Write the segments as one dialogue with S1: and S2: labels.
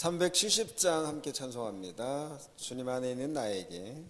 S1: 370장 함께 찬송합니다. 주님 안에 있는 나에게.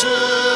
S1: churches.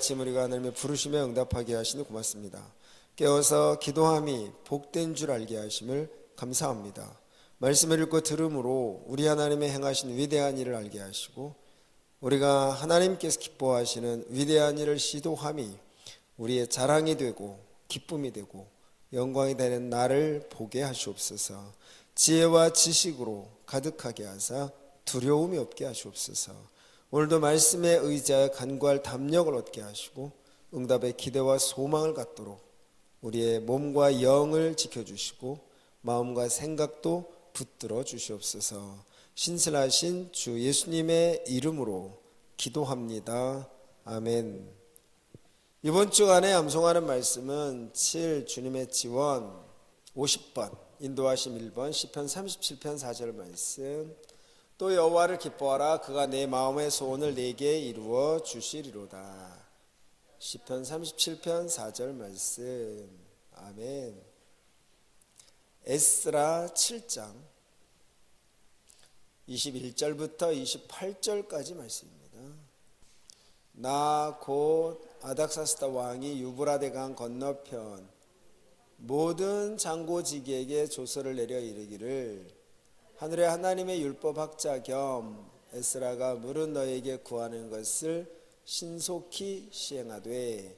S1: 아침 우리가 하나님의 부르심에 응답하게 하시니 고맙습니다 깨어서 기도함이 복된 줄 알게 하심을 감사합니다 말씀을 읽고 들음으로 우리 하나님의 행하신 위대한 일을 알게 하시고 우리가 하나님께서 기뻐하시는 위대한 일을 시도함이 우리의 자랑이 되고 기쁨이 되고 영광이 되는 나를 보게 하시옵소서. 지혜와 지식으로 가득하게 하사 두려움이 없게 하시옵소서. 오늘도 말씀에 의지하여 간구할 담력을 얻게 하시고 응답의 기대와 소망을 갖도록 우리의 몸과 영을 지켜주시고 마음과 생각도 붙들어 주시옵소서. 신실하신 주 예수님의 이름으로 기도합니다. 아멘. 이번 주간에 암송하는 말씀은 7 주님의 지원 50번 인도하심 1번 시편 37편 4절 말씀 또 여호와를 기뻐하라. 그가 내 마음의 소원을 내게 이루어 주시리로다. 시편 37편 4절 말씀. 아멘. 에스라 7장 21절부터 28절까지 말씀입니다. 나 곧 아닥사스다 왕이 유브라데 강 건너편 모든 장고지기에게 조서를 내려 이르기를 하늘의 하나님의 율법 학자 겸 에스라가 물은 너에게 구하는 것을 신속히 시행하되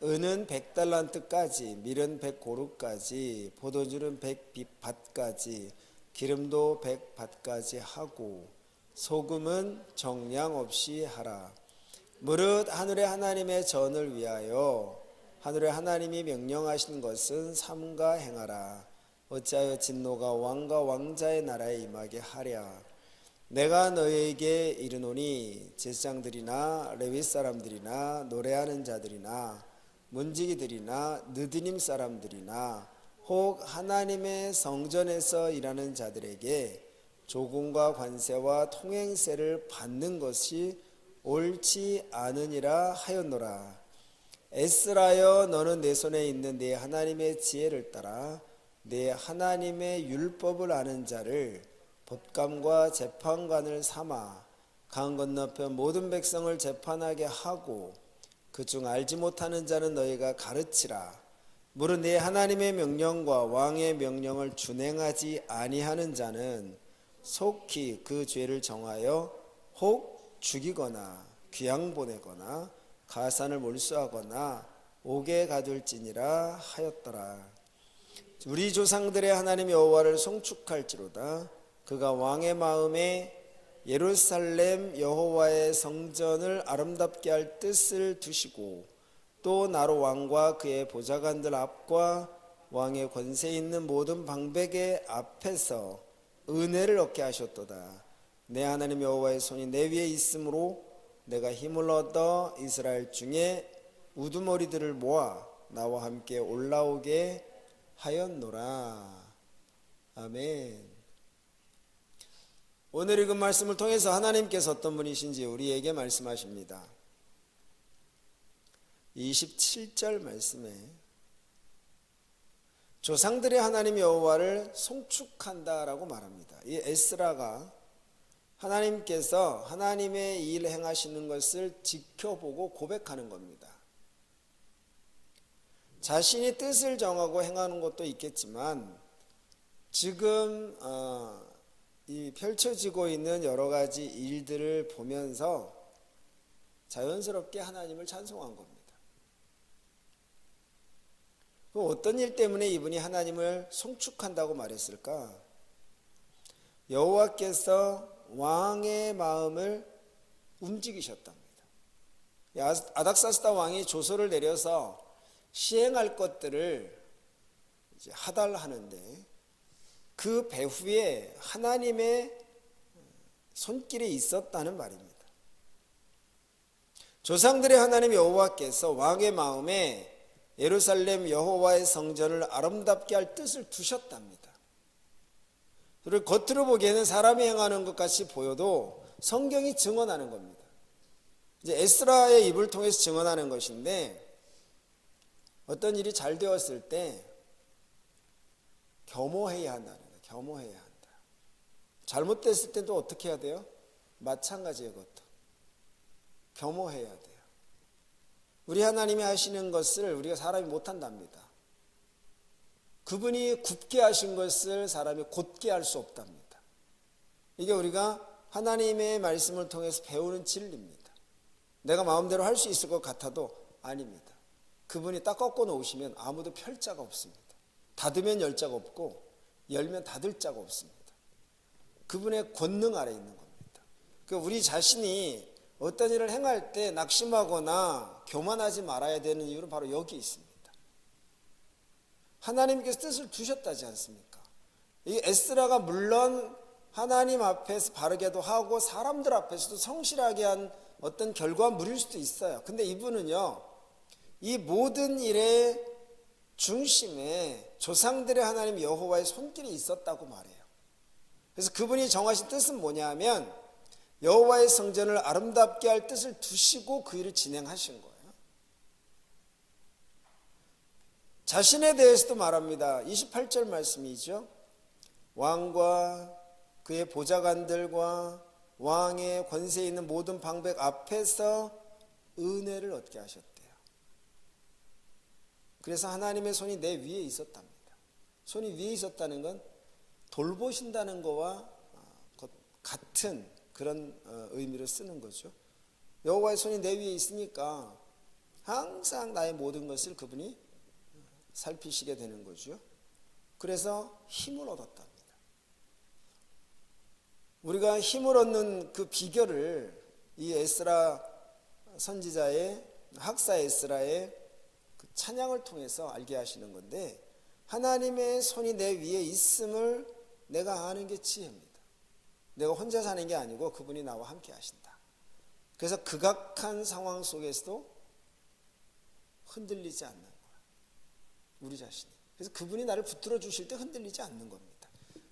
S1: 은은 백 달란트까지 밀은 백 고루까지 포도주는 백 밭까지 기름도 백 밭까지 하고 소금은 정량 없이 하라. 무릇 하늘의 하나님의 전을 위하여 하늘의 하나님이 명령하신 것은 삼가 행하라 어찌하여 진노가 왕과 왕자의 나라에 임하게 하랴 내가 너희에게 이르노니 제사장들이나 레위 사람들이나 노래하는 자들이나 문지기들이나 느드님 사람들이나 혹 하나님의 성전에서 일하는 자들에게 조공과 관세와 통행세를 받는 것이 옳지 않으니라 하였노라. 에스라여 너는 내 손에 있는 내 하나님의 지혜를 따라 내 하나님의 율법을 아는 자를 법감과 재판관을 삼아 강 건너편 모든 백성을 재판하게 하고 그중 알지 못하는 자는 너희가 가르치라. 무릇 내 하나님의 명령과 왕의 명령을 준행하지 아니하는 자는 속히 그 죄를 정하여 혹 죽이거나 귀양 보내거나 가산을 몰수하거나 옥에 가둘지니라 하였더라. 우리 조상들의 하나님 여호와를 송축할지로다. 그가 왕의 마음에 예루살렘 여호와의 성전을 아름답게 할 뜻을 두시고 또 나로 왕과 그의 보좌관들 앞과 왕의 권세 있는 모든 방백의 앞에서 은혜를 얻게 하셨도다. 내 하나님 여호와의 손이 내 위에 있으므로 내가 힘을 얻어 이스라엘 중에 우두머리들을 모아 나와 함께 올라오게 하였노라. 아멘. 오늘 읽은 말씀을 통해서 하나님께서 어떤 분이신지 우리에게 말씀하십니다. 27절 말씀에 조상들의 하나님 여호와를 송축한다라고 말합니다. 이 에스라가 하나님께서 하나님의 일 행하시는 것을 지켜보고 고백하는 겁니다. 자신이 뜻을 정하고 행하는 것도 있겠지만 지금 어, 이 펼쳐지고 있는 여러 가지 일들을 보면서 자연스럽게 하나님을 찬송한 겁니다. 그 어떤 일 때문에 이분이 하나님을 송축한다고 말했을까? 여호와께서 왕의 마음을 움직이셨답니다. 아닥사스다 왕이 조서를 내려서 시행할 것들을 이제 하달하는데 그 배후에 하나님의 손길이 있었다는 말입니다. 조상들의 하나님 여호와께서 왕의 마음에 예루살렘 여호와의 성전을 아름답게 할 뜻을 두셨답니다. 그리고 겉으로 보기에는 사람이 행하는 것 같이 보여도 성경이 증언하는 겁니다. 이제 에스라의 입을 통해서 증언하는 것인데 어떤 일이 잘 되었을 때 겸허해야 한다는 거예요. 겸허해야 한다. 잘못됐을 때도 어떻게 해야 돼요? 마찬가지예요, 그것도. 겸허해야 돼요. 우리 하나님이 하시는 것을 우리가 사람이 못한답니다. 그분이 굽게 하신 것을 사람이 곧게 할 수 없답니다. 이게 우리가 하나님의 말씀을 통해서 배우는 진리입니다. 내가 마음대로 할 수 있을 것 같아도 아닙니다. 그분이 딱 꺾어 놓으시면 아무도 펼 자가 없습니다. 닫으면 열 자가 없고 열면 닫을 자가 없습니다. 그분의 권능 아래 있는 겁니다. 그 우리 자신이 어떤 일을 행할 때 낙심하거나 교만하지 말아야 되는 이유는 바로 여기 있습니다. 하나님께서 뜻을 두셨다지 않습니까? 이 에스라가 물론 하나님 앞에서 바르게도 하고 사람들 앞에서도 성실하게 한 어떤 결과물일 수도 있어요. 근데 이분은요, 이 모든 일의 중심에 조상들의 하나님 여호와의 손길이 있었다고 말해요. 그래서 그분이 정하신 뜻은 뭐냐면 여호와의 성전을 아름답게 할 뜻을 두시고 그 일을 진행하신 거예요. 자신에 대해서도 말합니다. 28절 말씀이죠. 왕과 그의 보좌관들과 왕의 권세 있는 모든 방백 앞에서 은혜를 얻게 하셨대요. 그래서 하나님의 손이 내 위에 있었답니다. 손이 위에 있었다는 건 돌보신다는 거와 어, 같은 그런 어, 의미로 쓰는 거죠. 여호와의 손이 내 위에 있으니까 항상 나의 모든 것을 그분이 살피시게 되는 거죠. 그래서 힘을 얻었답니다. 우리가 힘을 얻는 그 비결을 이 에스라 선지자의 학사 에스라의 그 찬양을 통해서 알게 하시는 건데 하나님의 손이 내 위에 있음을 내가 아는 게 지혜입니다. 내가 혼자 사는 게 아니고 그분이 나와 함께 하신다. 그래서 극악한 상황 속에서도 흔들리지 않는 거야. 우리 자신이. 그래서 그분이 나를 붙들어 주실 때 흔들리지 않는 겁니다.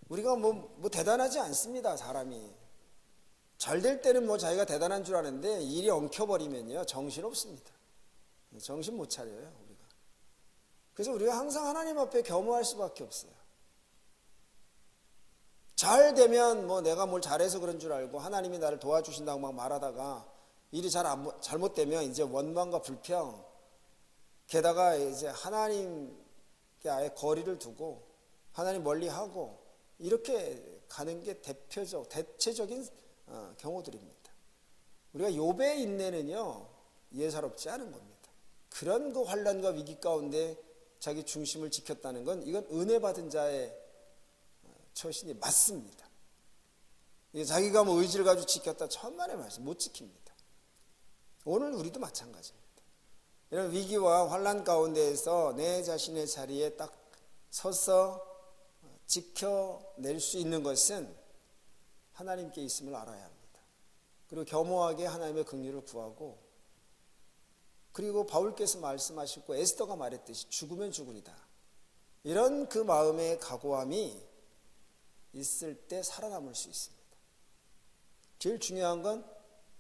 S1: 우리가 뭐, 뭐 대단하지 않습니다, 사람이. 잘 될 때는 뭐 자기가 대단한 줄 아는데 일이 엉켜버리면요, 정신 없습니다. 정신 못 차려요, 우리가. 그래서 우리가 항상 하나님 앞에 겸허할 수밖에 없어요. 잘 되면 뭐 내가 뭘 잘해서 그런 줄 알고 하나님이 나를 도와주신다고 막 말하다가 일이 잘 안, 잘못되면 이제 원망과 불평, 게다가 이제 하나님께 아예 거리를 두고 하나님 멀리 하고 이렇게 가는 게 대표적 대체적인 어, 경우들입니다. 우리가 욥의 인내는요 예사롭지 않은 겁니다. 그런 그 환란과 위기 가운데 자기 중심을 지켰다는 건 이건 은혜 받은 자의 어, 처신이 맞습니다. 자기가 뭐 의지를 가지고 지켰다 천만의 말씀 못 지킵니다. 오늘 우리도 마찬가지입니다. 이런 위기와 환란 가운데에서 내 자신의 자리에 딱 서서 지켜낼 수 있는 것은 하나님께 있음을 알아야 합니다. 그리고 겸허하게 하나님의 긍휼을 구하고 그리고 바울께서 말씀하셨고 에스더가 말했듯이 죽으면 죽으리다. 이런 그 마음의 각오함이 있을 때 살아남을 수 있습니다. 제일 중요한 건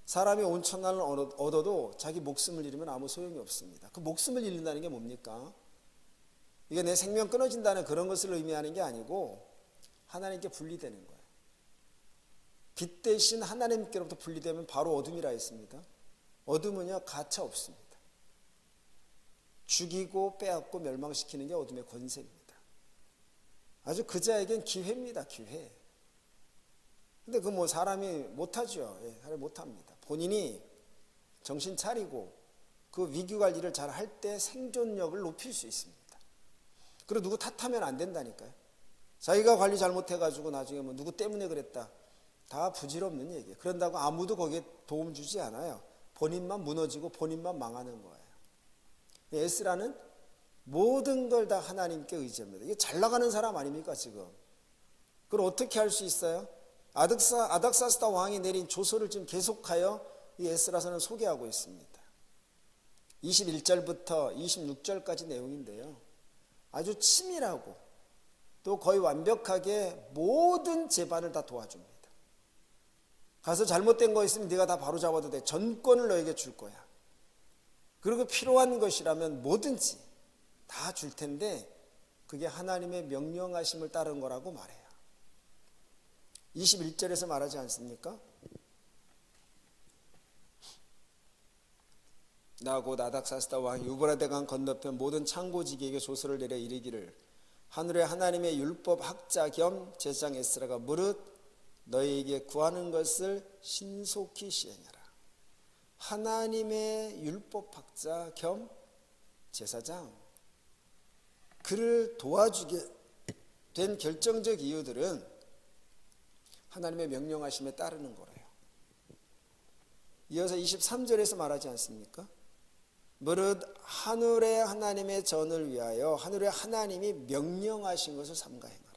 S1: 사람이 온천난을 얻어도 자기 목숨을 잃으면 아무 소용이 없습니다. 그 목숨을 잃는다는 게 뭡니까? 이게 내 생명 끊어진다는 그런 것을 의미하는 게 아니고 하나님께 분리되는 거예요. 빛 대신 하나님께로부터 분리되면 바로 어둠이라 했습니다. 어둠은요 가차 없습니다. 죽이고 빼앗고 멸망시키는 게 어둠의 권세입니다. 아주 그자에겐 기회입니다. 기회. 근데 그 뭐 사람이 못하죠. 예, 사람이 못합니다. 본인이 정신 차리고 그 위기 관리를 잘 할 때 생존력을 높일 수 있습니다. 그리고 누구 탓하면 안 된다니까요. 자기가 관리 잘못해가지고 나중에 뭐 누구 때문에 그랬다. 다 부질없는 얘기예요. 그런다고 아무도 거기에 도움 주지 않아요. 본인만 무너지고 본인만 망하는 거예요. 에스라는 모든 걸 다 하나님께 의지합니다. 이게 잘 나가는 사람 아닙니까, 지금? 그걸 어떻게 할 수 있어요? 아닥사, 아닥사스다 왕이 내린 조서를 지금 계속하여 이 에스라서는 소개하고 있습니다. 21절부터 26절까지 내용인데요. 아주 치밀하고 또 거의 완벽하게 모든 재반을 다 도와줍니다. 가서 잘못된 거 있으면 네가 다 바로 잡아도 돼. 전권을 너에게 줄 거야. 그리고 필요한 것이라면 뭐든지 다 줄 텐데 그게 하나님의 명령하심을 따른 거라고 말해요. 21절에서 말하지 않습니까? 나고 나닥사스다 왕 유브라데강 건너편 모든 창고지기에게 조서를 내려 이르기를 하늘의 하나님의 율법 학자 겸 제장 에스라가 무릇 너희에게 구하는 것을 신속히 시행하라. 하나님의 율법 학자 겸 제사장 그를 도와주게 된 결정적 이유들은 하나님의 명령하심에 따르는 거래요. 이어서 23절에서 말하지 않습니까? 무릇 하늘의 하나님의 전을 위하여 하늘의 하나님이 명령하신 것을 삼가 행하라.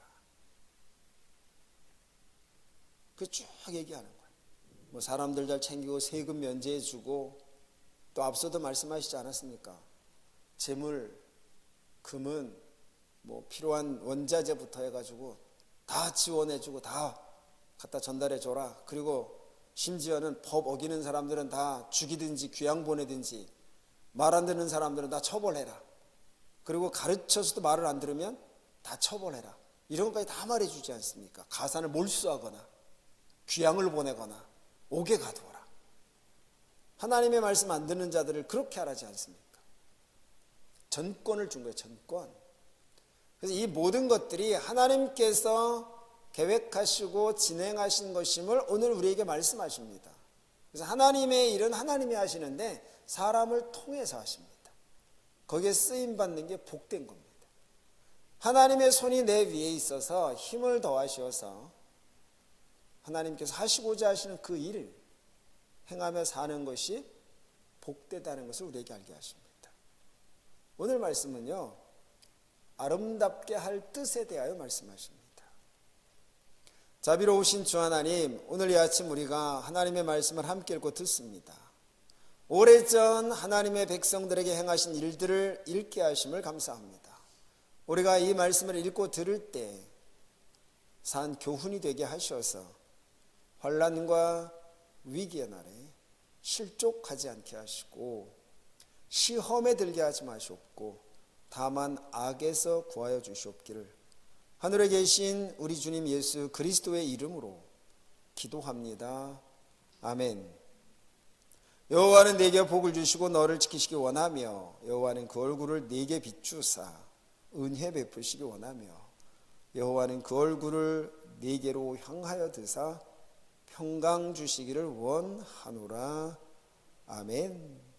S1: 그 쭉 얘기하는 거예요. 뭐 사람들 잘 챙기고 세금 면제해 주고 또 앞서도 말씀하시지 않았습니까? 재물, 금은 뭐 필요한 원자재부터 해가지고 다 지원해주고 다 갖다 전달해 줘라. 그리고 심지어는 법 어기는 사람들은 다 죽이든지 귀양 보내든지 말 안 듣는 사람들은 다 처벌해라. 그리고 가르쳐서도 말을 안 들으면 다 처벌해라. 이런 것까지 다 말해주지 않습니까? 가산을 몰수하거나 귀양을 보내거나 옥에 가두어라. 하나님의 말씀 안 듣는 자들을 그렇게 하라지 않습니까? 전권을 준 거예요. 전권. 그래서 이 모든 것들이 하나님께서 계획하시고 진행하신 것임을 오늘 우리에게 말씀하십니다. 그래서 하나님의 일은 하나님이 하시는데 사람을 통해서 하십니다. 거기에 쓰임 받는 게 복된 겁니다. 하나님의 손이 내 위에 있어서 힘을 더하셔서 하나님께서 하시고자 하시는 그 일을 행하며 사는 것이 복되다는 것을 우리에게 알게 하십니다. 오늘 말씀은요. 아름답게 할 뜻에 대하여 말씀하십니다. 자비로우신 주 하나님, 오늘 이 아침 우리가 하나님의 말씀을 함께 읽고 듣습니다. 오래전 하나님의 백성들에게 행하신 일들을 읽게 하심을 감사합니다. 우리가 이 말씀을 읽고 들을 때 산 교훈이 되게 하셔서 환란과 위기의 날에 실족하지 않게 하시고 시험에 들게 하지 마시옵고 다만 악에서 구하여 주시옵기를 하늘에 계신 우리 주님 예수 그리스도의 이름으로 기도합니다. 아멘. 여호와는 내게 복을 주시고 너를 지키시기 원하며 여호와는 그 얼굴을 내게 비추사 은혜 베푸시기 원하며 여호와는 그 얼굴을 내게로 향하여 드사 평강 주시기를 원하노라. 아멘.